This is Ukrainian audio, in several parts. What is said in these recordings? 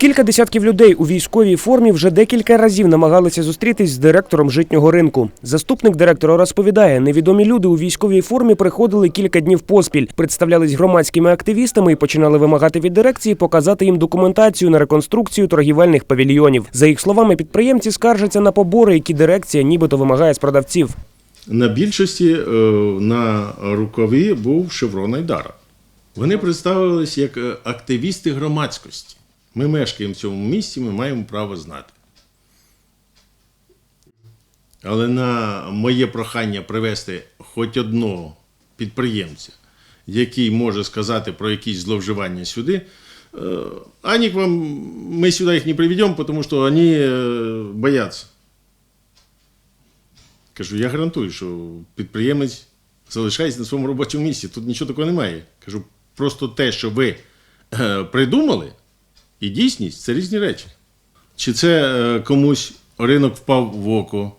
Кілька десятків людей у військовій формі вже декілька разів намагалися зустрітись з директором житнього ринку. Заступник директора розповідає, невідомі люди у військовій формі приходили кілька днів поспіль, представлялись громадськими активістами і починали вимагати від дирекції показати їм документацію на реконструкцію торгівельних павільйонів. За їх словами, підприємці скаржаться на побори, які дирекція нібито вимагає з продавців. На більшості е, на рукаві був шеврон Айдара. Вони представились як е, активісти громадськості. Ми мешкаємо в цьому місті, ми маємо право знати. Але на моє прохання привезти хоч одного підприємця, який може сказати про якісь зловживання сюди, е, Ані к вам, ми сюди їх не приведемо, тому що вони е, бояться. Кажу, я гарантую, що підприємець залишається на своєму робочому місці. Тут нічого такого немає. Кажу, просто те, що ви е, придумали, і дійсність це різні речі. Чи це е, комусь ринок впав в око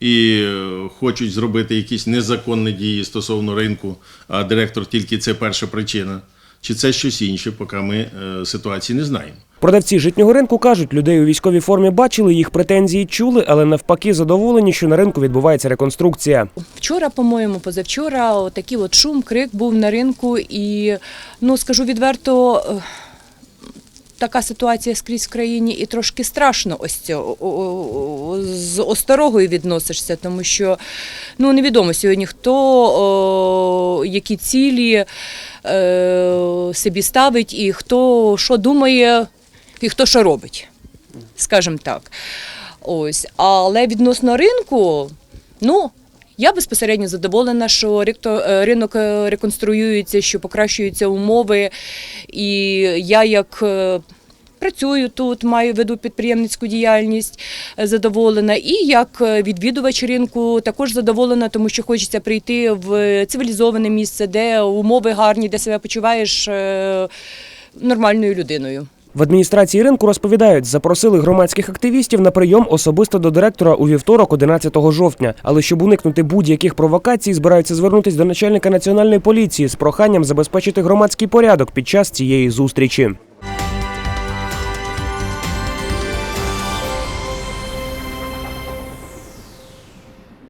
і е, хочуть зробити якісь незаконні дії стосовно ринку, а директор тільки це перша причина, чи це щось інше, поки ми е, ситуації не знаємо. Продавці житнього ринку кажуть, людей у військовій формі бачили, їх претензії чули, але навпаки задоволені, що на ринку відбувається реконструкція. Вчора, по-моєму, позавчора, такий от шум, крик був на ринку, і ну скажу відверто. Така ситуація скрізь в країні, і трошки страшно ось цього о- о- з осторогою відносишся, тому що ну невідомо сьогодні хто о, які цілі е, собі ставить, і хто що думає, і хто що робить, скажімо так. Ось, але відносно ринку, ну. Я безпосередньо задоволена, що е, ринок е, реконструюється, що покращуються умови. І я як е, працюю тут, маю веду підприємницьку діяльність, задоволена. І як відвідувач ринку також задоволена, тому що хочеться прийти в цивілізоване місце, де умови гарні, де себе почуваєш нормальною людиною. В адміністрації ринку розповідають, запросили громадських активістів на прийом особисто до директора у вівторок, 11 жовтня. Але щоб уникнути будь-яких провокацій, збираються звернутися до начальника національної поліції з проханням забезпечити громадський порядок під час цієї зустрічі.